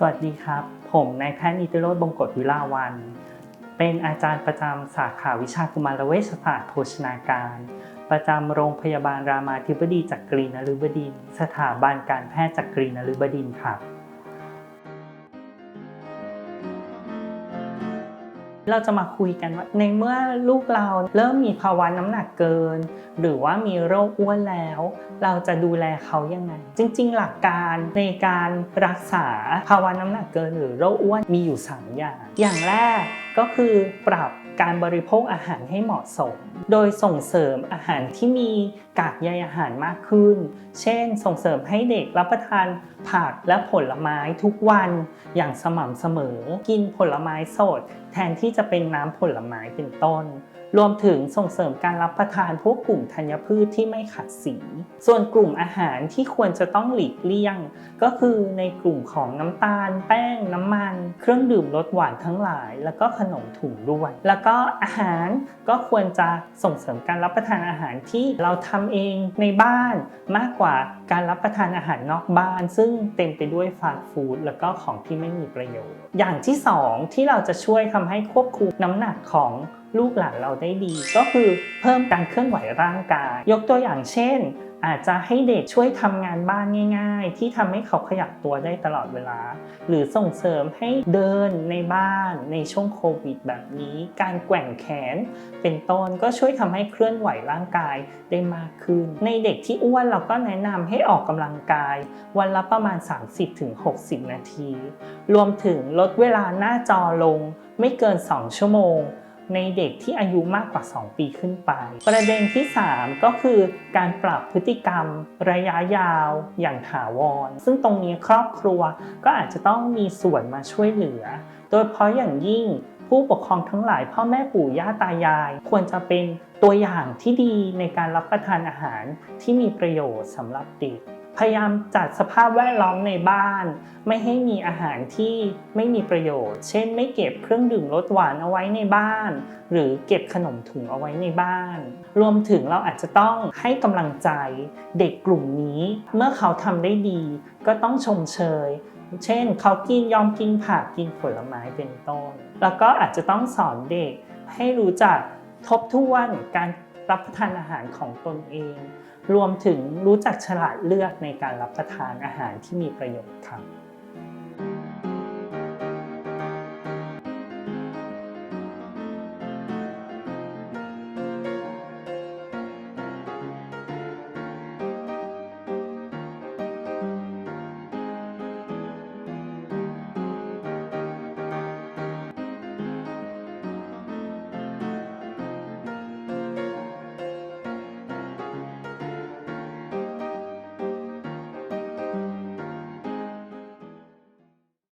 สวัสดีครับ ผมนายแพทย์นิติโรธบงกฎวิลาวัน เป็นอาจารย์ประจำสาขาวิชากุมารเวชศาสตร์โภชนาการ ประจำโรงพยาบาลรามาธิบดีจักรีนฤบดินทร์สถาบันการแพทย์จักรีนฤบดินทร์ครับ เราจะมาคุยกันว่าในเมื่อลูกเราเริ่มมีภาวะน้ำหนักเกิน หรือว่ามีโรคอ้วนแล้ว เราจะดูแลเขายังไง จริง ๆ หลักการในการรักษาภาวะน้ำหนักเกิน หรือโรคอ้วนมีอยู่ 3 อย่าง อย่างแรกก็คือปรับการบริโภคอาหารให้เหมาะสม โดยส่งเสริมอาหารที่มีกากใยอาหารมากขึ้น เช่น ส่งเสริมให้เด็กรับประทานผักและผลไม้ทุกวันอย่างสม่ำเสมอ กินผลไม้สด ทนที่จะเป็นน้ำผลไม้เป็นต้น รวมถึงส่งเสริมการรับประทานพวกกลุ่มธัญพืชที่ไม่ขัดสี ส่วนกลุ่มอาหารที่ควรจะต้องหลีกเลี่ยง ก็คือในกลุ่มของน้ำตาล แป้ง น้ำมัน เครื่องดื่มรสหวานทั้งหลาย แล้วก็ขนมถุงด้วย แล้วก็อาหารก็ควรจะส่งเสริมการรับประทานอาหารที่เราทำเองในบ้านมากกว่าการรับประทานอาหารนอกบ้าน ซึ่งเต็มไปด้วยฟาสต์ฟู้ดแล้วก็ของที่ไม่มีประโยชน์ อย่างที่สองที่เราจะช่วยทำให้ควบคุมน้ำหนักของลูกหลานเราได้ดี ก็คือเพิ่มการเคลื่อนไหวร่างกาย ยกตัวอย่างเช่น อาจจะให้เด็กช่วยทำงานบ้านง่าย ๆ ที่ทำให้เขาขยับตัวได้ตลอดเวลา หรือส่งเสริมให้เดินในบ้านในช่วงโควิดแบบนี้ การแกว่งแขน เป็นต้นก็ช่วยทำให้เคลื่อนไหวร่างกายได้มากขึ้น ในเด็กที่อ้วนเราก็แนะนำให้ออกกำลังกาย วันละประมาณ 30-60 นาที รวมถึงลดเวลาหน้าจอลง ไม่เกิน 2 ชั่วโมง ในเด็กที่อายุมากกว่า 2 ปีขึ้นไป ประเด็นที่ 3 ก็คือการปรับพฤติกรรมระยะยาวอย่างถาวร ซึ่งตรงนี้ครอบครัวก็อาจจะต้องมีส่วนมาช่วยเหลือ โดยเฉพาะอย่างยิ่งผู้ปกครองทั้งหลายพ่อแม่ปู่ย่าตายาย ควรจะเป็นตัวอย่างที่ดีในการรับประทานอาหารที่มีประโยชน์สำหรับเด็ก พยายามจัดสภาพแวดล้อมในบ้าน ไม่ให้มีอาหารที่ไม่มีประโยชน์ เช่น ไม่เก็บเครื่องดื่มรสหวานเอาไว้ในบ้าน หรือเก็บขนมถุงเอาไว้ในบ้าน รวมถึงเราอาจจะต้องให้กำลังใจเด็กกลุ่มนี้ เมื่อเขาทำได้ดี ก็ต้องชมเชย เช่น เขากินยอมกินผักกินผลไม้เป็นต้น แล้วก็อาจจะต้องสอนเด็กให้รู้จักทบทวนการ รับประทานอาหารของตนเอง รวมถึงรู้จักฉลาดเลือกในการรับประทานอาหารที่มีประโยชน์ครับ